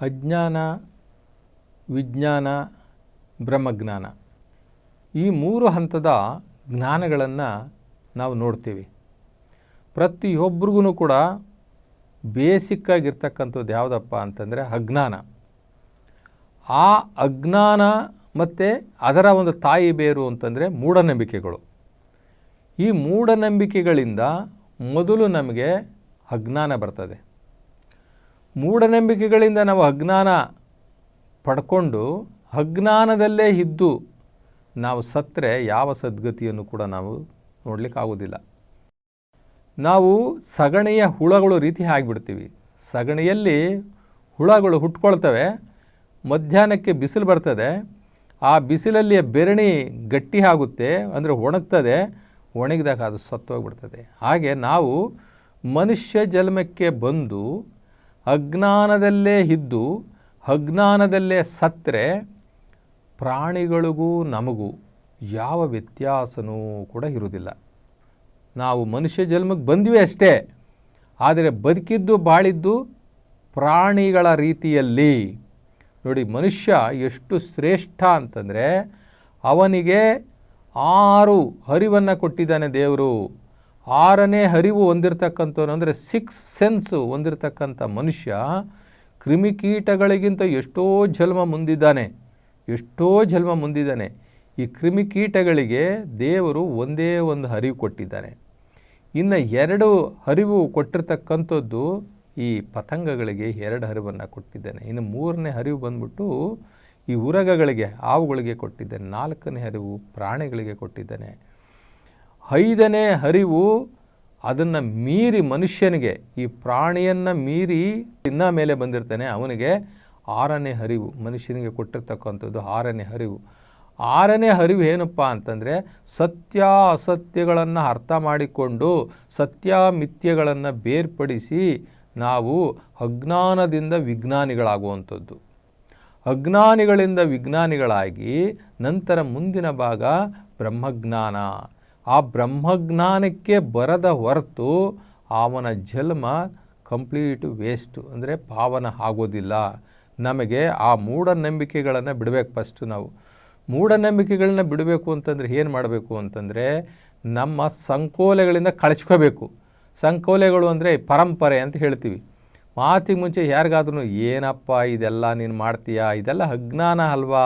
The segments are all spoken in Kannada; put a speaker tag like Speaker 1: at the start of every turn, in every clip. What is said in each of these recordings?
Speaker 1: ಅಜ್ಞಾನ, ವಿಜ್ಞಾನ, ಬ್ರಹ್ಮಜ್ಞಾನ. ಈ ಮೂರು ಹಂತದ ಜ್ಞಾನಗಳನ್ನು ನಾವು ನೋಡ್ತೀವಿ. ಪ್ರತಿಯೊಬ್ಬರಿಗೂ ಕೂಡ ಬೇಸಿಕ್ಕಾಗಿರ್ತಕ್ಕಂಥದ್ದು ಯಾವುದಪ್ಪ ಅಂತಂದರೆ ಅಜ್ಞಾನ. ಆ ಅಜ್ಞಾನ ಮತ್ತು ಅದರ ಒಂದು ತಾಯಿ ಬೇರು ಅಂತಂದರೆ ಮೂಢನಂಬಿಕೆಗಳು. ಈ ಮೂಢನಂಬಿಕೆಗಳಿಂದ ಮೊದಲು ನಮಗೆ ಅಜ್ಞಾನ ಬರ್ತದೆ. ಮೂಢನಂಬಿಕೆಗಳಿಂದ ನಾವು ಅಜ್ಞಾನ ಪಡ್ಕೊಂಡು ಅಜ್ಞಾನದಲ್ಲೇ ಇದ್ದು ನಾವು ಸತ್ತರೆ ಯಾವ ಸದ್ಗತಿಯನ್ನು ಕೂಡ ನಾವು ನೋಡಲಿಕ್ಕಾಗೋದಿಲ್ಲ ನಾವು ಸಗಣಿಯ ಹುಳಗಳು ರೀತಿ ಆಗಿಬಿಡ್ತೀವಿ. ಸಗಣಿಯಲ್ಲಿ ಹುಳಗಳು ಹುಟ್ಕೊಳ್ತವೆ. ಮಧ್ಯಾಹ್ನಕ್ಕೆ ಬಿಸಿಲು ಬರ್ತದೆ. ಆ ಬಿಸಿಲಲ್ಲಿಯ ಬೆರಣಿ ಗಟ್ಟಿ ಆಗುತ್ತೆ, ಅಂದರೆ ಒಣಗ್ತದೆ. ಒಣಗಿದಾಗ ಅದು ಸತ್ತೋಗ್ಬಿಡ್ತದೆ. ಹಾಗೆ ನಾವು ಮನುಷ್ಯ ಜನ್ಮಕ್ಕೆ ಬಂದು ಅಜ್ಞಾನದಲ್ಲೇ ಇದ್ದು ಅಜ್ಞಾನದಲ್ಲೇ ಸತ್ತರೆ ಪ್ರಾಣಿಗಳಿಗೂ ನಮಗೂ ಯಾವ ವ್ಯತ್ಯಾಸನೂ ಕೂಡ ಇರುವುದಿಲ್ಲ. ನಾವು ಮನುಷ್ಯ ಜನ್ಮಕ್ಕೆ ಬಂದ್ವಿ ಅಷ್ಟೇ, ಆದರೆ ಬದುಕಿದ್ದು ಬಾಳಿದ್ದು ಪ್ರಾಣಿಗಳ ರೀತಿಯಲ್ಲಿ. ನೋಡಿ, ಮನುಷ್ಯ ಎಷ್ಟು ಶ್ರೇಷ್ಠ ಅಂತಂದರೆ ಅವನಿಗೆ ಆರು ಹರಿವನ್ನು ಕೊಟ್ಟಿದ್ದಾನೆ ದೇವರು. ಆರನೇ ಹರಿವು ಹೊಂದಿರತಕ್ಕಂಥವ್ರು ಅಂದರೆ ಸಿಕ್ಸ್ ಸೆನ್ಸು ಹೊಂದಿರತಕ್ಕಂಥ ಮನುಷ್ಯ ಕ್ರಿಮಿಕೀಟಗಳಿಗಿಂತ ಎಷ್ಟೋ ಜನ್ಮ ಮುಂದಿದ್ದಾನೆ, ಎಷ್ಟೋ ಜನ್ಮ ಮುಂದಿದ್ದಾನೆ. ಈ ಕ್ರಿಮಿಕೀಟಗಳಿಗೆ ದೇವರು ಒಂದೇ ಒಂದು ಹರಿವು ಕೊಟ್ಟಿದ್ದಾನೆ. ಇನ್ನು ಎರಡು ಹರಿವು ಕೊಟ್ಟಿರ್ತಕ್ಕಂಥದ್ದು ಈ ಪತಂಗಗಳಿಗೆ ಎರಡು ಹರಿವನ್ನು ಕೊಟ್ಟಿದ್ದಾನೆ. ಇನ್ನು ಮೂರನೇ ಹರಿವು ಬಂದ್ಬಿಟ್ಟು ಈ ಉರಗಗಳಿಗೆ ಹಾವುಗಳಿಗೆ ಕೊಟ್ಟಿದ್ದಾನೆ. ನಾಲ್ಕನೇ ಹರಿವು ಪ್ರಾಣಿಗಳಿಗೆ ಕೊಟ್ಟಿದ್ದಾನೆ. ಐದನೇ ಹರಿವು ಅದನ್ನು ಮೀರಿ ಮನುಷ್ಯನಿಗೆ, ಈ ಪ್ರಾಣಿಯನ್ನು ಮೀರಿ ತಿನ್ನ ಮೇಲೆ ಬಂದಿರ್ತಾನೆ, ಅವನಿಗೆ ಆರನೇ ಹರಿವು, ಮನುಷ್ಯನಿಗೆ ಕೊಟ್ಟಿರ್ತಕ್ಕಂಥದ್ದು ಆರನೇ ಹರಿವು. ಆರನೇ ಹರಿವು ಏನಪ್ಪ ಅಂತಂದರೆ ಸತ್ಯ ಅಸತ್ಯಗಳನ್ನು ಅರ್ಥ ಮಾಡಿಕೊಂಡು ಸತ್ಯ ಮಿಥ್ಯಗಳನ್ನು ಬೇರ್ಪಡಿಸಿ ನಾವು ಅಜ್ಞಾನದಿಂದ ವಿಜ್ಞಾನಿಗಳಾಗುವಂಥದ್ದು. ಅಜ್ಞಾನಿಗಳಿಂದ ವಿಜ್ಞಾನಿಗಳಾಗಿ ನಂತರ ಮುಂದಿನ ಭಾಗ ಬ್ರಹ್ಮಜ್ಞಾನ. ಆ ಬ್ರಹ್ಮಜ್ಞಾನಕ್ಕೆ ಬರದ ಹೊರತು ಅವನ ಜನ್ಮ ಕಂಪ್ಲೀಟ್ ವೇಸ್ಟು. ಅಂದರೆ ಪಾವನ ಆಗೋದಿಲ್ಲ. ನಮಗೆ ಆ ಮೂಢನಂಬಿಕೆಗಳನ್ನು ಬಿಡಬೇಕು ಫಸ್ಟು ನಾವು. ಮೂಢನಂಬಿಕೆಗಳನ್ನ ಬಿಡಬೇಕು ಅಂತಂದರೆ ಏನು ಮಾಡಬೇಕು ಅಂತಂದರೆ ನಮ್ಮ ಸಂಕೋಲೆಗಳಿಂದ ಕಳಚ್ಕೋಬೇಕು. ಸಂಕೋಲೆಗಳು ಅಂದರೆ ಪರಂಪರೆ ಅಂತ ಹೇಳ್ತೀವಿ. ಮಾತಿಗೆ ಮುಂಚೆ ಯಾರಿಗಾದ್ರೂ ಏನಪ್ಪ ಇದೆಲ್ಲ ನೀನು ಮಾಡ್ತೀಯಾ? ಇದೆಲ್ಲ ಅಜ್ಞಾನ ಅಲ್ವಾ?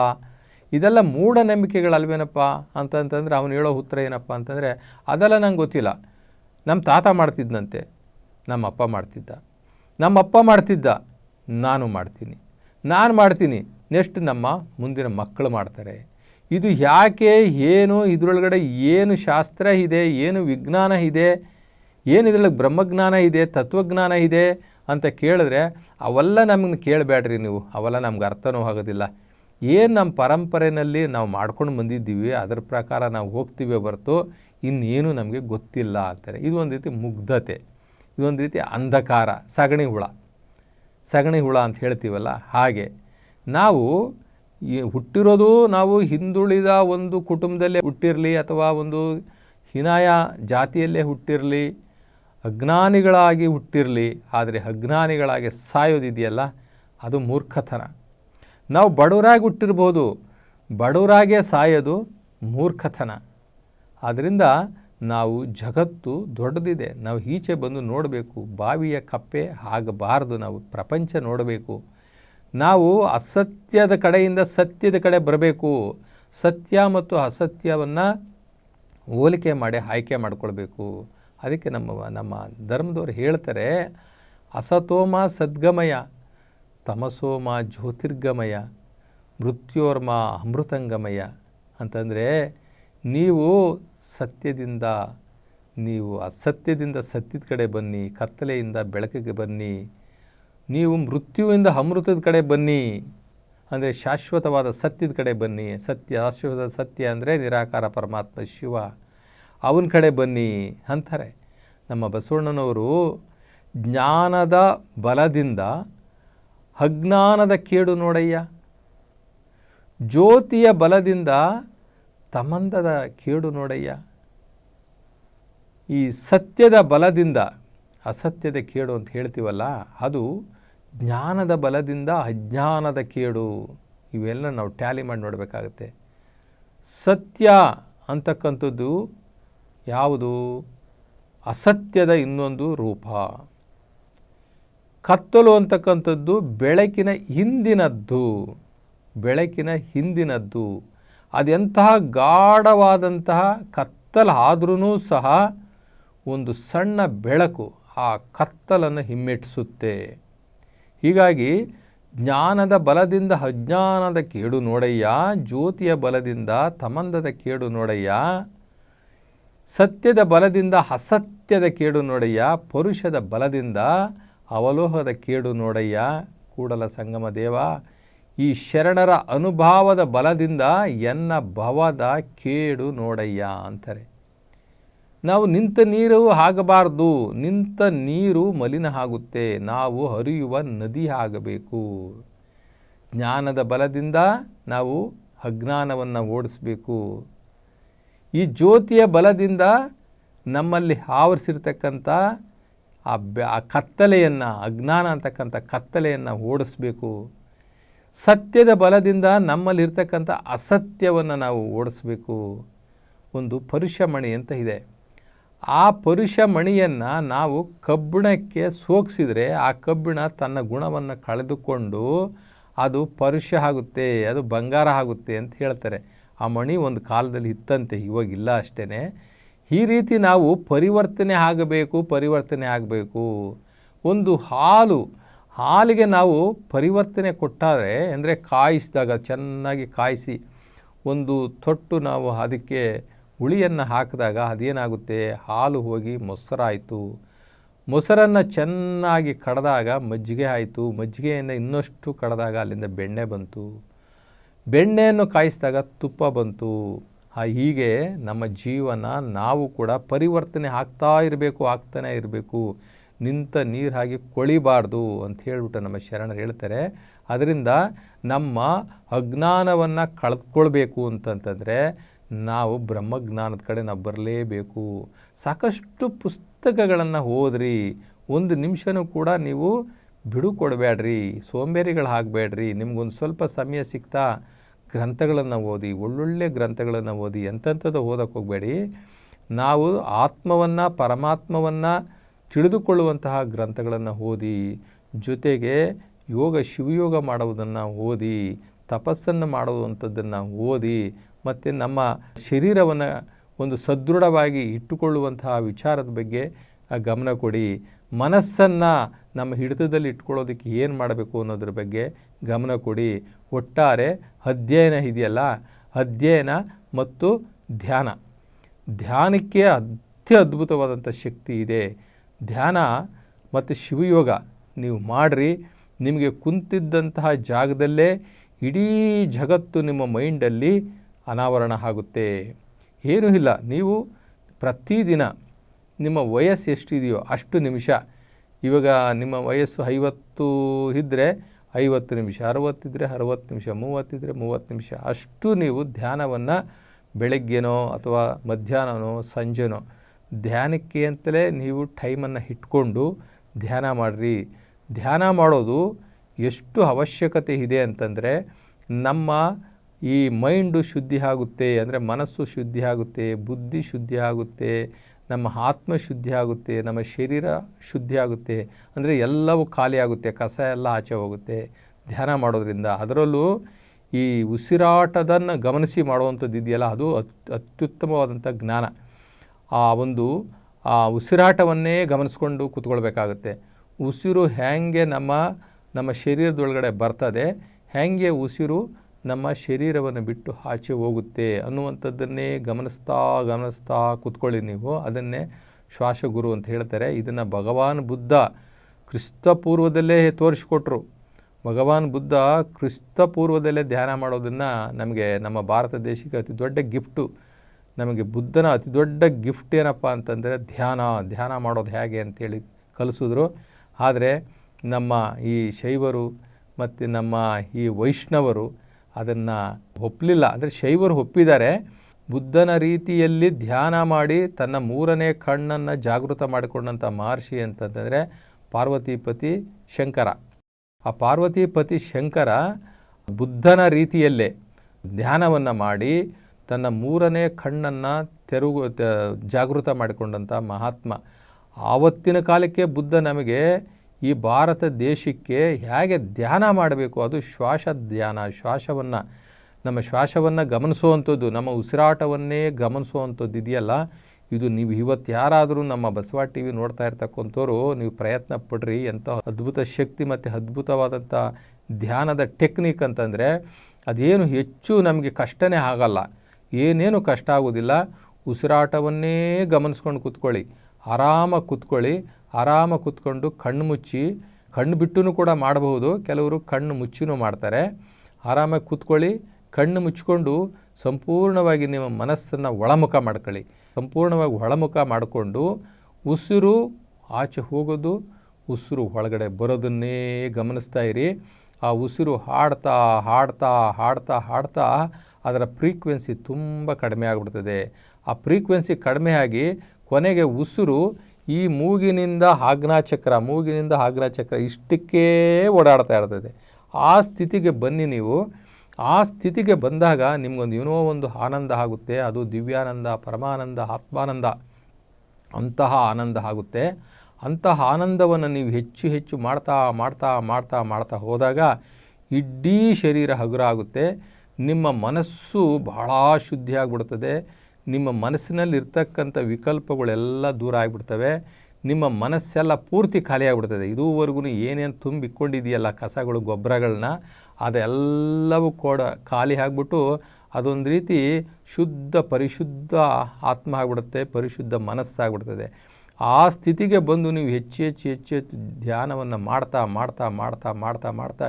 Speaker 1: ಇದೆಲ್ಲ ಮೂಢನಂಬಿಕೆಗಳಲ್ವೇನಪ್ಪ ಅಂತಂತಂದರೆ ಅವನು ಹೇಳೋ ಉತ್ತರ ಏನಪ್ಪ ಅಂತಂದರೆ, ಅದೆಲ್ಲ ನಂಗೆ ಗೊತ್ತಿಲ್ಲ. ನಮ್ಮ ತಾತ ಮಾಡ್ತಿದ್ದಂತೆ ನಮ್ಮ ಅಪ್ಪ ಮಾಡ್ತಿದ್ದ. ನಮ್ಮ ಅಪ್ಪ ಮಾಡ್ತಿದ್ದ, ನಾನು ಮಾಡ್ತೀನಿ. ನಾನು ಮಾಡ್ತೀನಿ, ನೆಕ್ಸ್ಟ್ ನಮ್ಮ ಮುಂದಿನ ಮಕ್ಕಳು ಮಾಡ್ತಾರೆ. ಇದು ಯಾಕೆ, ಏನು, ಇದರೊಳಗಡೆ ಏನು ಶಾಸ್ತ್ರ ಇದೆ, ಏನು ವಿಜ್ಞಾನ ಇದೆ, ಏನು ಇದರೊಳಗೆ ಬ್ರಹ್ಮಜ್ಞಾನ ಇದೆ, ತತ್ವಜ್ಞಾನ ಇದೆ ಅಂತ ಕೇಳಿದ್ರೆ, ಅವೆಲ್ಲ ನಮಗೆ ಕೇಳಬೇಡ್ರಿ ನೀವು. ಅವೆಲ್ಲ ನಮ್ಗೆ ಅರ್ಥನೂ ಆಗೋದಿಲ್ಲ. ಏನು ನಮ್ಮ ಪರಂಪರೆಯಲ್ಲಿ ನಾವು ಮಾಡ್ಕೊಂಡು ಬಂದಿದ್ದೀವಿ, ಅದರ ಪ್ರಕಾರ ನಾವು ಹೋಗ್ತೀವಿ ಹೊರತು ಇನ್ನೇನು ನಮಗೆ ಗೊತ್ತಿಲ್ಲ ಅಂತಾರೆ. ಇದು ಒಂದು ರೀತಿ ಮುಗ್ಧತೆ. ಇದೊಂದು ರೀತಿ ಅಂಧಕಾರ, ಸಗಣಿ ಹುಳ. ಸಗಣಿ ಹುಳ ಅಂತ ಹೇಳ್ತೀವಲ್ಲ, ಹಾಗೆ. ನಾವು ಹುಟ್ಟಿರೋದು ನಾವು ಹಿಂದುಳಿದ ಒಂದು ಕುಟುಂಬದಲ್ಲೇ ಹುಟ್ಟಿರಲಿ ಅಥವಾ ಒಂದು ಹಿನಾಯ ಜಾತಿಯಲ್ಲೇ ಹುಟ್ಟಿರಲಿ, ಅಜ್ಞಾನಿಗಳಾಗಿ ಹುಟ್ಟಿರಲಿ, ಆದರೆ ಅಜ್ಞಾನಿಗಳಾಗಿ ಸಾಯೋದಿದೆಯಲ್ಲ, ಅದು ಮೂರ್ಖತನ. ನಾವು ಬಡವರಾಗಿ ಹುಟ್ಟಿರ್ಬೋದು. ಬಡವರಾಗೇ ಸಾಯೋದು ಮೂರ್ಖತನ. ಆದ್ದರಿಂದ ನಾವು ಜಗತ್ತು ದೊಡ್ಡದಿದೆ. ನಾವು ಈಚೆ ಬಂದು ನೋಡಬೇಕು. ಬಾವಿಯ ಕಪ್ಪೆ ಆಗಬಾರ್ದು. ನಾವು ಪ್ರಪಂಚ ನೋಡಬೇಕು. ನಾವು ಅಸತ್ಯದ ಕಡೆಯಿಂದ ಸತ್ಯದ ಕಡೆ ಬರಬೇಕು. ಸತ್ಯ ಮತ್ತು ಅಸತ್ಯವನ್ನು ಹೋಲಿಕೆ ಮಾಡಿ, ಆಯ್ಕೆ ಮಾಡಿಕೊಳ್ಬೇಕು. ಅದಕ್ಕೆ ನಮ್ಮ ನಮ್ಮ ಧರ್ಮದವ್ರು ಹೇಳ್ತಾರೆ, ಅಸತೋಮ ಸದ್ಗಮಯ. ತಮಸೋಮ ಜ್ಯೋತಿರ್ಗಮಯ, ಮೃತ್ಯೋರ್ಮ ಅಮೃತಂಗಮಯ ಅಂತಂದರೆ ನೀವು ಸತ್ಯದಿಂದ, ನೀವು ಅಸತ್ಯದಿಂದ ಸತ್ಯದ ಕಡೆ ಬನ್ನಿ, ಕತ್ತಲೆಯಿಂದ ಬೆಳಕಿಗೆ ಬನ್ನಿ, ನೀವು ಮೃತ್ಯುವಿಂದ ಅಮೃತದ ಕಡೆ ಬನ್ನಿ ಅಂದರೆ ಶಾಶ್ವತವಾದ ಸತ್ಯದ ಕಡೆ ಬನ್ನಿ. ಸತ್ಯ ಶಾಶ್ವತ ಸತ್ಯ ಅಂದರೆ ನಿರಾಕಾರ ಪರಮಾತ್ಮ ಶಿವ, ಅವನ ಕಡೆ ಬನ್ನಿ ಅಂತಾರೆ. ನಮ್ಮ ಬಸವಣ್ಣನವರು ಜ್ಞಾನದ ಬಲದಿಂದ ಅಜ್ಞಾನದ ಕೇಡು ನೋಡಯ್ಯ. ಜ್ಯೋತಿಯ ಬಲದಿಂದ ತಮಂದದ ಕೇಡು ನೋಡಯ್ಯ. ಈ ಸತ್ಯದ ಬಲದಿಂದ, ಅಸತ್ಯದ ಕೇಡು ಅಂತ ಹೇಳ್ತೀವಲ್ಲ, ಅದು ಜ್ಞಾನದ ಬಲದಿಂದ ಅಜ್ಞಾನದ ಕೇಡು. ಇವೆಲ್ಲ ನಾವು ಟ್ಯಾಲಿ ಮಾಡಿ ನೋಡಬೇಕಾಗತ್ತೆ. ಸತ್ಯ ಅಂತಕ್ಕಂಥದ್ದು ಯಾವುದು? ಅಸತ್ಯದ ಇನ್ನೊಂದು ರೂಪ. ಕತ್ತಲು ಅಂತಕ್ಕಂಥದ್ದು ಬೆಳಕಿನ ಹಿಂದಿನದ್ದು ಬೆಳಕಿನ ಹಿಂದಿನದ್ದು. ಅದೆಂತಹ ಗಾಢವಾದಂತಹ ಕತ್ತಲಾದ್ರೂ ಸಹ ಒಂದು ಸಣ್ಣ ಬೆಳಕು ಆ ಕತ್ತಲನ್ನು ಹಿಮ್ಮೆಟ್ಟಿಸುತ್ತೆ. ಹೀಗಾಗಿ ಜ್ಞಾನದ ಬಲದಿಂದ ಅಜ್ಞಾನದ ಕೇಡು ನೋಡಯ್ಯ, ಜ್ಯೋತಿಯ ಬಲದಿಂದ ತಮಂದದ ಕೇಡು ನೋಡಯ್ಯ, ಸತ್ಯದ ಬಲದಿಂದ ಅಸತ್ಯದ ಕೇಡು ನೋಡಯ್ಯ, ಪುರುಷದ ಬಲದಿಂದ ಅವಲೋಹದ ಕೇಡು ನೋಡಯ್ಯ, ಕೂಡಲ ಸಂಗಮ ದೇವ, ಈ ಶರಣರ ಅನುಭಾವದ ಬಲದಿಂದ ಎನ್ನ ಭವದ ಕೇಡು ನೋಡಯ್ಯ ಅಂತಾರೆ. ನಾವು ನಿಂತ ನೀರು ಆಗಬಾರ್ದು ನಿಂತ ನೀರು ಮಲಿನ ಆಗುತ್ತೆ, ನಾವು ಹರಿಯುವ ನದಿ ಆಗಬೇಕು. ಜ್ಞಾನದ ಬಲದಿಂದ ನಾವು ಅಜ್ಞಾನವನ್ನು ಓಡಿಸ್ಬೇಕು. ಈ ಜ್ಯೋತಿಯ ಬಲದಿಂದ ನಮ್ಮಲ್ಲಿ ಆವರಿಸಿರ್ತಕ್ಕಂಥ ಆ ಬೆ ಆ ಕತ್ತಲೆಯನ್ನು ಅಜ್ಞಾನ ಅಂತಕ್ಕಂಥ ಕತ್ತಲೆಯನ್ನು ಓಡಿಸ್ಬೇಕು. ಸತ್ಯದ ಬಲದಿಂದ ನಮ್ಮಲ್ಲಿರ್ತಕ್ಕಂಥ ಅಸತ್ಯವನ್ನು ನಾವು ಓಡಿಸ್ಬೇಕು. ಒಂದು ಪರುಷಮಣಿ ಅಂತ ಇದೆ. ಆ ಪರುಷ ಮಣಿಯನ್ನು ನಾವು ಕಬ್ಬಿಣಕ್ಕೆ ಸೋಕ್ಸಿದರೆ ಆ ಕಬ್ಬಿಣ ತನ್ನ ಗುಣವನ್ನು ಕಳೆದುಕೊಂಡು ಅದು ಪರುಷ ಆಗುತ್ತೆ, ಅದು ಬಂಗಾರ ಆಗುತ್ತೆ ಅಂತ ಹೇಳ್ತಾರೆ. ಆ ಮಣಿ ಒಂದು ಕಾಲದಲ್ಲಿ ಇತ್ತಂತೆ, ಇವಾಗಿಲ್ಲ ಅಷ್ಟೇ ಈ ರೀತಿ ನಾವು ಪರಿವರ್ತನೆ ಆಗಬೇಕು ಪರಿವರ್ತನೆ ಆಗಬೇಕು. ಒಂದು ಹಾಲು, ಹಾಲಿಗೆ ನಾವು ಪರಿವರ್ತನೆ ಕೊಟ್ಟಾದರೆ, ಅಂದರೆ ಕಾಯಿಸಿದಾಗ, ಚೆನ್ನಾಗಿ ಕಾಯಿಸಿ ಒಂದು ತೊಟ್ಟು ನಾವು ಅದಕ್ಕೆ ಹುಳಿಯನ್ನು ಹಾಕಿದಾಗ ಅದೇನಾಗುತ್ತೆ? ಹಾಲು ಹೋಗಿ ಮೊಸರಾಯಿತು. ಮೊಸರನ್ನು ಚೆನ್ನಾಗಿ ಕಡ್ದಾಗ ಮಜ್ಜಿಗೆ ಆಯಿತು. ಮಜ್ಜಿಗೆಯನ್ನು ಇನ್ನಷ್ಟು ಕಡ್ದಾಗ ಅಲ್ಲಿಂದ ಬೆಣ್ಣೆ ಬಂತು. ಬೆಣ್ಣೆಯನ್ನು ಕಾಯಿಸಿದಾಗ ತುಪ್ಪ ಬಂತು. ಹೀಗೆ ನಮ್ಮ ಜೀವನ ನಾವು ಕೂಡ ಪರಿವರ್ತನೆ ಆಗ್ತಾ ಇರಬೇಕು, ಆಗ್ತಾನೆ ಇರಬೇಕು. ನಿಂತ ನೀರು ಹಾಗೆ ಕೊಳಿಬಾರ್ದು ಅಂತ ಹೇಳಿಬಿಟ್ಟು ನಮ್ಮ ಶರಣರು ಹೇಳ್ತಾರೆ. ಅದರಿಂದ ನಮ್ಮ ಅಜ್ಞಾನವನ್ನು ಕಳೆದುಕೊಳ್ಬೇಕು ಅಂತಂತಂದರೆ ನಾವು ಬ್ರಹ್ಮಜ್ಞಾನದ ಕಡೆ ನಾವು ಬರಲೇಬೇಕು. ಸಾಕಷ್ಟು ಪುಸ್ತಕಗಳನ್ನು ಓದ್ರಿ. ಒಂದು ನಿಮಿಷನೂ ಕೂಡ ನೀವು ಬಿಡು ಕೊಡಬೇಡ್ರಿ ಸೋಂಬೇರಿಗಳು ಆಗಬೇಡ್ರಿ ನಿಮ್ಗೊಂದು ಸ್ವಲ್ಪ ಸಮಯ ಸಿಗ್ತಾ ಗ್ರಂಥಗಳನ್ನು ಓದಿ, ಒಳ್ಳೊಳ್ಳೆ ಗ್ರಂಥಗಳನ್ನು ಓದಿ ಎಂಥದ್ದು ಓದಕ್ಕೆ ಹೋಗಬೇಡಿ. ನಾವು ಆತ್ಮವನ್ನು, ಪರಮಾತ್ಮವನ್ನು ತಿಳಿದುಕೊಳ್ಳುವಂತಹ ಗ್ರಂಥಗಳನ್ನು ಓದಿ, ಜೊತೆಗೆ ಯೋಗ, ಶಿವಯೋಗ ಮಾಡುವುದನ್ನು ಓದಿ, ತಪಸ್ಸನ್ನು ಮಾಡುವಂಥದ್ದನ್ನು ಓದಿ, ಮತ್ತು ನಮ್ಮ ಶರೀರವನ್ನು ಒಂದು ಸದೃಢವಾಗಿ ಇಟ್ಟುಕೊಳ್ಳುವಂತಹ ವಿಚಾರದ ಬಗ್ಗೆ ಗಮನ ಕೊಡಿ. ಮನಸ್ಸನ್ನು ನಮ್ಮ ಹಿಡಿತದಲ್ಲಿ ಇಟ್ಕೊಳ್ಳೋದಕ್ಕೆ ಏನು ಮಾಡಬೇಕು ಅನ್ನೋದ್ರ ಬಗ್ಗೆ ಗಮನ ಕೊಡಿ. ಒಟ್ಟಾರೆ ಅಧ್ಯಯನ ಇದೆಯಲ್ಲ, ಅಧ್ಯಯನ ಮತ್ತು ಧ್ಯಾನ. ಧ್ಯಾನಕ್ಕೆ ಅತ್ಯ ಅದ್ಭುತವಾದಂಥ ಶಕ್ತಿ ಇದೆ. ಧ್ಯಾನ ಮತ್ತು ಶಿವಯೋಗ ನೀವು ಮಾಡಿರಿ. ನಿಮಗೆ ಕುಂತಿದ್ದಂತಹ ಜಾಗದಲ್ಲೇ ಇಡೀ ಜಗತ್ತು ನಿಮ್ಮ ಮೈಂಡಲ್ಲಿ ಅನಾವರಣ ಆಗುತ್ತೆ. ಏನೂ ಇಲ್ಲ, ನೀವು ಪ್ರತಿದಿನ ನಿಮ್ಮ ವಯಸ್ಸು ಎಷ್ಟಿದೆಯೋ ಅಷ್ಟು ನಿಮಿಷ. ಇವಾಗ ನಿಮ್ಮ ವಯಸ್ಸು ಐವತ್ತು ಇದ್ದರೆ ಐವತ್ತು ನಿಮಿಷ ಅರವತ್ತಿದ್ದರೆ ಅರವತ್ತು ನಿಮಿಷ ಮೂವತ್ತಿದ್ದರೆ ಮೂವತ್ತು ನಿಮಿಷ, ಅಷ್ಟು ನೀವು ಧ್ಯಾನವನ್ನು ಬೆಳಗ್ಗೆನೋ ಅಥವಾ ಮಧ್ಯಾಹ್ನನೋ, ಸಂಜೆನೋ ಧ್ಯಾನಕ್ಕೆ ಅಂತಲೇ ನೀವು ಟೈಮನ್ನು ಇಟ್ಕೊಂಡು ಧ್ಯಾನ ಮಾಡಿರಿ. ಧ್ಯಾನ ಮಾಡೋದು ಎಷ್ಟು ಅವಶ್ಯಕತೆ ಇದೆ ಅಂತಂದರೆ ನಮ್ಮ ಈ ಮೈಂಡು ಶುದ್ಧಿ ಆಗುತ್ತೆ, ಅಂದರೆ ಮನಸ್ಸು ಶುದ್ಧಿ ಆಗುತ್ತೆ, ಬುದ್ಧಿ ಶುದ್ಧಿ ಆಗುತ್ತೆ ನಮ್ಮ ಆತ್ಮ ಶುದ್ಧಿ ಆಗುತ್ತೆ, ನಮ್ಮ ಶರೀರ ಶುದ್ಧಿ ಆಗುತ್ತೆ, ಅಂದರೆ ಎಲ್ಲವೂ ಖಾಲಿ ಆಗುತ್ತೆ, ಕಸ ಎಲ್ಲ ಆಚೆ ಹೋಗುತ್ತೆ. ಧ್ಯಾನ ಮಾಡೋದ್ರಿಂದ ಅದರಲ್ಲೂ ಈ ಉಸಿರಾಟದನ್ನು ಗಮನಿಸಿ ಮಾಡುವಂಥದ್ದು ಇದೆಯಲ್ಲ, ಅದು ಅತ್, ಅತ್ಯುತ್ತಮವಾದಂಥ ಜ್ಞಾನ. ಆ ಒಂದು, ಆ ಉಸಿರಾಟವನ್ನೇ ಗಮನಿಸ್ಕೊಂಡು ಕೂತ್ಕೊಳ್ಬೇಕಾಗತ್ತೆ. ಉಸಿರು ಹೇಗೆ ನಮ್ಮ ನಮ್ಮ ಶರೀರದೊಳಗಡೆ ಬರ್ತದೆ, ಹೇಗೆ ಉಸಿರು ನಮ್ಮ ಶರೀರವನ್ನು ಬಿಟ್ಟು ಆಚೆ ಹೋಗುತ್ತೆ ಅನ್ನುವಂಥದ್ದನ್ನೇ ಗಮನಿಸ್ತಾ ಗಮನಿಸ್ತಾ ಕೂತ್ಕೊಳ್ಳಿ ನೀವು. ಅದನ್ನೇ ಶ್ವಾಸಗುರು ಅಂತ ಹೇಳ್ತಾರೆ. ಇದನ್ನು ಭಗವಾನ್ ಬುದ್ಧ ಕ್ರಿಸ್ತ ಪೂರ್ವದಲ್ಲೇ ತೋರಿಸ್ಕೊಟ್ರು. ಭಗವಾನ್ ಬುದ್ಧ ಕ್ರಿಸ್ತ ಪೂರ್ವದಲ್ಲೇ ಧ್ಯಾನ ಮಾಡೋದನ್ನು ನಮಗೆ ನಮ್ಮ ಭಾರತ ದೇಶಕ್ಕೆ ಅತಿ ದೊಡ್ಡ ಗಿಫ್ಟು. ನಮಗೆ ಬುದ್ಧನ ಅತಿ ದೊಡ್ಡ ಗಿಫ್ಟ್ ಏನಪ್ಪ ಅಂತಂದರೆ ಧ್ಯಾನ. ಧ್ಯಾನ ಮಾಡೋದು ಹೇಗೆ ಅಂತೇಳಿ ಕಲಿಸಿದ್ರು. ಆದರೆ ನಮ್ಮ ಈ ಶೈವರು ಮತ್ತು ನಮ್ಮ ಈ ವೈಷ್ಣವರು ಅದನ್ನು ಒಪ್ಪಲಿಲ್ಲ ಅಂದರೆ ಶೈವರು ಒಪ್ಪಿದ್ದಾರೆ, ಬುದ್ಧನ ರೀತಿಯಲ್ಲಿ ಧ್ಯಾನ ಮಾಡಿ ತನ್ನ ಮೂರನೇ ಕಣ್ಣನ್ನು ಜಾಗೃತ ಮಾಡಿಕೊಂಡಂಥ ಮಹರ್ಷಿ ಅಂತಂದರೆ ಪಾರ್ವತಿಪತಿ ಶಂಕರ. ಆ ಪಾರ್ವತಿಪತಿ ಶಂಕರ ಬುದ್ಧನ ರೀತಿಯಲ್ಲೇ ಧ್ಯಾನವನ್ನು ಮಾಡಿ ತನ್ನ ಮೂರನೇ ಕಣ್ಣನ್ನು ತೆರವು ಜಾಗೃತ ಮಾಡಿಕೊಂಡಂಥ ಮಹಾತ್ಮ. ಆವತ್ತಿನ ಕಾಲಕ್ಕೆ ಬುದ್ಧ ನಮಗೆ ಈ ಭಾರತ ದೇಶಕ್ಕೆ ಹೇಗೆ ಧ್ಯಾನ ಮಾಡಬೇಕು? ಅದು ಶ್ವಾಸ ಧ್ಯಾನ. ಶ್ವಾಸವನ್ನು, ನಮ್ಮ ಶ್ವಾಸವನ್ನು ಗಮನಿಸುವಂಥದ್ದು, ನಮ್ಮ ಉಸಿರಾಟವನ್ನೇ ಗಮನಿಸುವಂಥದ್ದು ಇದೆಯಲ್ಲ? ಇದು ನೀವು ಇವತ್ತು ಯಾರಾದರೂ ನಮ್ಮ ಬಸವ ಟಿ ವಿ ನೋಡ್ತಾ ಇರ್ತಕ್ಕಂಥವ್ರು, ನೀವು ಪ್ರಯತ್ನ ಪಡ್ರಿ. ಎಂಥ ಅದ್ಭುತ ಶಕ್ತಿ ಮತ್ತು ಅದ್ಭುತವಾದಂಥ ಧ್ಯಾನದ ಟೆಕ್ನಿಕ್ ಅಂತಂದರೆ, ಅದೇನು ಹೆಚ್ಚು ನಮಗೆ ಕಷ್ಟನೇ ಆಗಲ್ಲ. ಏನೇನು ಕಷ್ಟ ಆಗೋದಿಲ್ಲ, ಉಸಿರಾಟವನ್ನೇ ಗಮನಿಸ್ಕೊಂಡು ಕೂತ್ಕೊಳ್ಳಿ. ಆರಾಮಾಗಿ ಕೂತ್ಕೊಳ್ಳಿ ಆರಾಮಾಗಿ ಕೂತ್ಕೊಂಡು ಕಣ್ಣು ಮುಚ್ಚಿ, ಕಣ್ಣು ಬಿಟ್ಟು ಕೂಡ ಮಾಡಬಹುದು, ಕೆಲವರು ಕಣ್ಣು ಮುಚ್ಚಿನೂ ಮಾಡ್ತಾರೆ. ಆರಾಮಾಗಿ ಕೂತ್ಕೊಳ್ಳಿ, ಕಣ್ಣು ಮುಚ್ಚಿಕೊಂಡು ಸಂಪೂರ್ಣವಾಗಿ ನಿಮ್ಮ ಮನಸ್ಸನ್ನು ಒಳಮುಖ ಮಾಡ್ಕೊಳ್ಳಿ. ಸಂಪೂರ್ಣವಾಗಿ ಒಳಮುಖ ಮಾಡಿಕೊಂಡು ಉಸಿರು ಆಚೆ ಹೋಗೋದು, ಉಸಿರು ಒಳಗಡೆ ಬರೋದನ್ನೇ ಗಮನಿಸ್ತಾ ಇರಿ. ಆ ಉಸಿರು ಹಾಡ್ತಾ ಹಾಡ್ತಾ ಹಾಡ್ತಾ ಹಾಡ್ತಾ ಅದರ ಫ್ರೀಕ್ವೆನ್ಸಿ ತುಂಬ ಕಡಿಮೆ ಆಗಿಬಿಡ್ತದೆ. ಆ ಫ್ರೀಕ್ವೆನ್ಸಿ ಕಡಿಮೆ ಆಗಿ ಕೊನೆಗೆ ಉಸಿರು ಈ ಮೂಗಿನಿಂದ ಆಗ್ನಾಚಕ್ರ ಮೂಗಿನಿಂದ ಆಗ್ನಾಚಕ್ರ ಇಷ್ಟಕ್ಕೇ ಓಡಾಡ್ತಾ ಇರ್ತದೆ. ಆ ಸ್ಥಿತಿಗೆ ಬನ್ನಿ ನೀವು. ಆ ಸ್ಥಿತಿಗೆ ಬಂದಾಗ ನಿಮಗೊಂದು ಏನೋ ಒಂದು ಆನಂದ ಆಗುತ್ತೆ. ಅದು ದಿವ್ಯಾನಂದ, ಪರಮಾನಂದ, ಆತ್ಮಾನಂದ, ಅಂತಹ ಆನಂದ ಆಗುತ್ತೆ. ಅಂತಹ ಆನಂದವನ್ನು ನೀವು ಹೆಚ್ಚು ಹೆಚ್ಚು ಮಾಡ್ತಾ ಮಾಡ್ತಾ ಮಾಡ್ತಾ ಮಾಡ್ತಾ ಹೋದಾಗ ಇಡೀ ಶರೀರ ಹಗುರ ಆಗುತ್ತೆ. ನಿಮ್ಮ ಮನಸ್ಸು ಬಹಳ ಶುದ್ಧಿ ಆಗಿಬಿಡ್ತದೆ ನಿಮ್ಮ ಮನಸ್ಸಿನಲ್ಲಿ ಇರ್ತಕ್ಕಂಥ ವಿಕಲ್ಪಗಳೆಲ್ಲ ದೂರ ಆಗಿಬಿಡ್ತವೆ. ನಿಮ್ಮ ಮನಸ್ಸೆಲ್ಲ ಪೂರ್ತಿ ಖಾಲಿ ಆಗಿಬಿಡ್ತದೆ. ಇದುವರೆಗೂ ಏನೇನು ತುಂಬಿಕೊಂಡಿದೆಯಲ್ಲ ಕಸಗಳು ಗೊಬ್ಬರಗಳನ್ನ ಅದೆಲ್ಲವೂ ಕೂಡ ಖಾಲಿ ಆಗಿಬಿಟ್ಟು ಅದೊಂದು ರೀತಿ ಶುದ್ಧ ಪರಿಶುದ್ಧ ಆತ್ಮ ಆಗಿಬಿಡುತ್ತೆ, ಪರಿಶುದ್ಧ ಮನಸ್ಸಾಗ್ಬಿಡ್ತದೆ ಆ ಸ್ಥಿತಿಗೆ ಬಂದು ನೀವು ಹೆಚ್ಚು ಹೆಚ್ಚು ಹೆಚ್ಚು ಹೆಚ್ಚು ಧ್ಯಾನವನ್ನು ಮಾಡ್ತಾ ಮಾಡ್ತಾ ಮಾಡ್ತಾ ಮಾಡ್ತಾ ಮಾಡ್ತಾ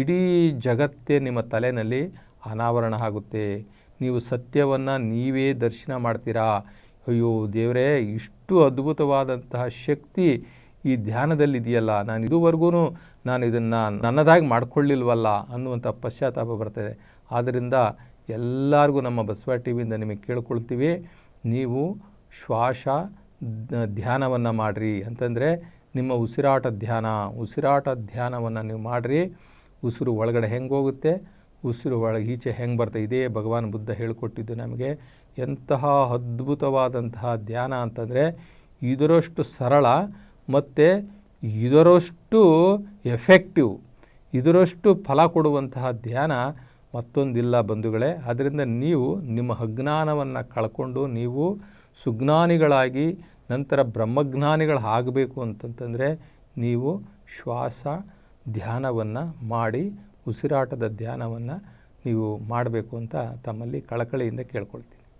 Speaker 1: ಇಡೀ ಜಗತ್ತೇ ನಿಮ್ಮ ತಲೆಯಲ್ಲಿ ಅನಾವರಣ ಆಗುತ್ತೆ. ನೀವು ಸತ್ಯವನ್ನು ನೀವೇ ದರ್ಶನ ಮಾಡ್ತೀರಾ? ಅಯ್ಯೋ ದೇವರೇ, ಇಷ್ಟು ಅದ್ಭುತವಾದಂತಹ ಶಕ್ತಿ ಈ ಧ್ಯಾನದಲ್ಲಿ ಇದೆಯಲ್ಲ ನಾನು ಇದುವರೆಗೂ ನಾನು ಇದನ್ನು ನನ್ನದಾಗಿ ಮಾಡಿಕೊಳ್ಳಿಲ್ವಲ್ಲ ಅನ್ನುವಂಥ ಪಶ್ಚಾತ್ತಾಪ ಬರ್ತದೆ ಆದ್ದರಿಂದ ಎಲ್ಲರಿಗೂ ನಮ್ಮ ಬಸವ ಟಿ ವಿಯಿಂದ ನಿಮಗೆ ಕೇಳ್ಕೊಳ್ತೀವಿ. ನೀವು ಶ್ವಾಸ ಧ್ಯಾನವನ್ನು ಮಾಡಿರಿ. ಅಂತಂದರೆ ನಿಮ್ಮ ಉಸಿರಾಟ ಧ್ಯಾನ. ಉಸಿರಾಟ ಧ್ಯಾನವನ್ನು ನೀವು ಮಾಡಿರಿ. ಉಸಿರು ಒಳಗಡೆ ಹೆಂಗೆ ಹೋಗುತ್ತೆ? ಉಸಿರು ಒಳಗೆ ಈಚೆ ಹೆಂಗೆ ಬರ್ತಾ ಇದೇ? ಭಗವಾನ್ ಬುದ್ಧ ಹೇಳಿಕೊಟ್ಟಿದ್ದು ನಮಗೆ ಎಂತಹ ಅದ್ಭುತವಾದಂತಹ ಧ್ಯಾನ ಅಂತಂದರೆ ಇದರಷ್ಟು ಸರಳ ಮತ್ತು ಇದರಷ್ಟು ಎಫೆಕ್ಟಿವ್ ಇದರಷ್ಟು ಫಲ ಕೊಡುವಂತಹ ಧ್ಯಾನ ಮತ್ತೊಂದಿಲ್ಲ ಬಂಧುಗಳೇ. ಅದರಿಂದ ನೀವು ನಿಮ್ಮ ಅಜ್ಞಾನವನ್ನು ಕಳ್ಕೊಂಡು ನೀವು ಸುಜ್ಞಾನಿಗಳಾಗಿ ನಂತರ ಬ್ರಹ್ಮಜ್ಞಾನಿಗಳಾಗಬೇಕು ಅಂತಂತಂದರೆ ನೀವು ಶ್ವಾಸ ಧ್ಯಾನವನ್ನು ಮಾಡಿ ಉಸಿರಾಟದ ಧ್ಯಾನವನ್ನು ನೀವು ಮಾಡಬೇಕು ಅಂತ ತಮ್ಮಲ್ಲಿ ಕಳಕಳಿಯಿಂದ ಕೇಳ್ಕೊಳ್ತೀನಿ.